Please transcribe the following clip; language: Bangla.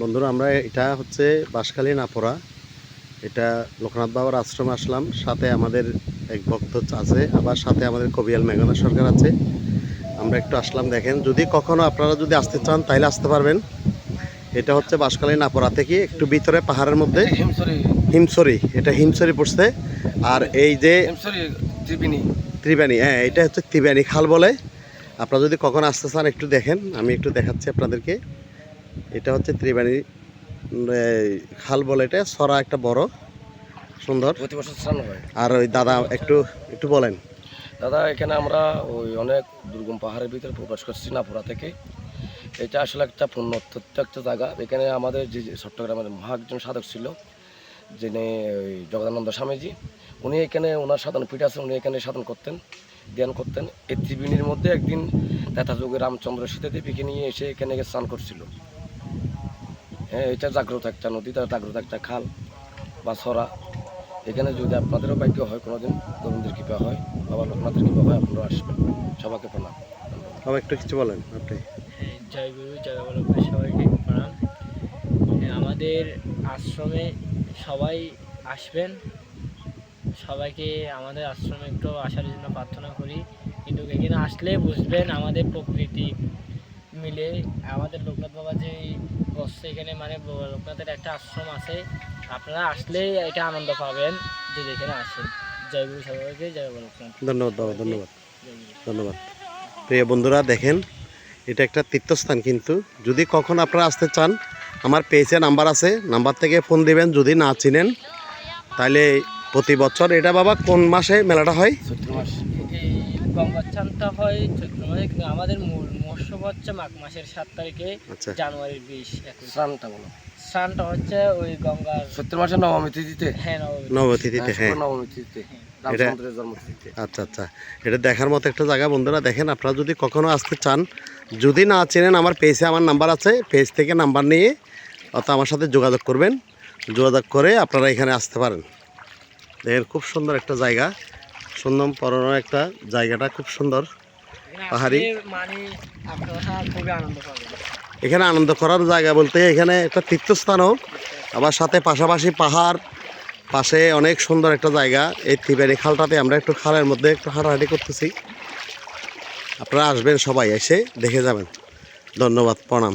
বন্ধুরা আমরা এটা হচ্ছে বাঁশখালী নাপোরা এটা লোকনাথ বাবার আশ্রমে আসলাম। সাথে আমাদের এক ভক্ত আছে আবার সাথে আমাদের কবিয়াল মেঘনা সরকার আছে। আমরা একটু আসলাম দেখেন। যদি কখনো আপনারা যদি আসতে চান তাহলে আসতে পারবেন। এটা হচ্ছে বাঁশখালী নাপোরা থেকে একটু ভিতরে পাহাড়ের মধ্যে। হিমসরি এটা হিমসরি পড়ছে। আর এই যে ত্রিবেণী হ্যাঁ এটা হচ্ছে ত্রিবেণী খাল বলে। আপনারা যদি কখন আসতে চান একটু দেখেন। আমি একটু দেখাচ্ছি আপনাদেরকে। এটা হচ্ছে ত্রিবেণী খাল বলে এটা সরা একটা বড় সুন্দর। প্রতি বছর স্নান হয়। আর ওই দাদা একটু একটু বলেন। দাদা এখানে আমরা ওই অনেক দুর্গম পাহাড়ের ভিতরে প্রবেশ করছি নাপুরা থেকে। এটা আসলে একটা পুণ্যত্ব একটা জায়গা। এখানে আমাদের যে চট্টগ্রামের মহা একজন সাধক ছিল যিনি ওই জগদানন্দ স্বামীজি উনি এখানে ওনার সাধন পীঠ আছে উনি এখানে সাধন করতেন ধ্যান করতেন। এই ত্রিবেণীর মধ্যে একদিন যুগে রামচন্দ্র সীতাদেবীকে নিয়ে এসে এখানে স্নান করছিল। হ্যাঁ এটা জাগ্রত একটা নদী তার জাগ্রত একটা খাল বা ছড়া। এখানে যদি আপনাদেরও ভাগ্য হয় কোনোদিন গোবিন্দের কৃপা হয় বাবা লোকনাথের কৃপা হয় আপনারা আসবেন। সবাইকে প্রণাম। বাবা একটু কিছু বলেন আপনি। হ্যাঁ, জয় গুরু জয় বল্লভ সবাইকে প্রণাম। হ্যাঁ, আমাদের আশ্রমে সবাই আসবেন। সবাইকে আমাদের আশ্রমে একটু আসার জন্য প্রার্থনা করি। কিন্তু এখানে আসলে বুঝবেন আমাদের প্রকৃতি মিলে আমাদের লোকনাথ বাবা যে বসছে এখানে মানে লোকনাথের একটা আশ্রম আছে। আপনারা আসলেই এটা আনন্দ পাবেন যদি এখানে আসেন জয় গুরু সবাইকে জয় বল্লভনাথ ধন্যবাদ বাবা ধন্যবাদ। ধন্যবাদ। প্রিয় বন্ধুরা দেখেন এটা একটা তীর্থস্থান কিন্তু। যদি কখন আপনারা আসতে চান আমার পেজে নাম্বার আছে। নাম্বার থেকে ফোন দিবেন যদি না চিনেন তাহলে প্রতি বছর এটা বাবা কোন মাসে মেলাটা হয়? চৈত্র মাস। এই গঙ্গাচানটা হয় চৈত্র মাসে কিন্তু আমাদের মূল মহোৎসব হচ্ছে মাঘ মাসের সাত তারিখে আচ্ছা। জানুয়ারির বিশ একুশ। স্নানটা বলো। স্নানটা হচ্ছে ওই গঙ্গার চৈত্র মাসের নবমী তিথিতে? হ্যাঁ নবমী। নবতিথিতে হ্যাঁ নবমী তিথিতে আচ্ছা আচ্ছা। এটা দেখার মতো একটা জায়গা বন্ধুরা দেখেন আপনারা যদি কখনো আসতে চান যদি না চেনেন আমার পেজে আমার নাম্বার আছে পেজ থেকে নাম্বার নিয়ে অত আমার সাথে যোগাযোগ করবেন। যোগাযোগ করে আপনারা এখানে আসতে পারেন। দেখেন খুব সুন্দর একটা জায়গা। সুন্দর পরনো একটা জায়গাটা খুব সুন্দর পাহাড়ি। এখানে আনন্দ করার জায়গা বলতে এখানে একটা তীর্থস্থানও আবার সাথে পাশাপাশি পাহাড় পাশে অনেক সুন্দর একটা জায়গা। এই ত্রিবেণী খালটাতে আমরা একটু খালের মধ্যে একটু হাঁটাহাঁটি করতেছি। আপনারা আসবেন সবাই এসে দেখে যাবেন। ধন্যবাদ প্রণাম।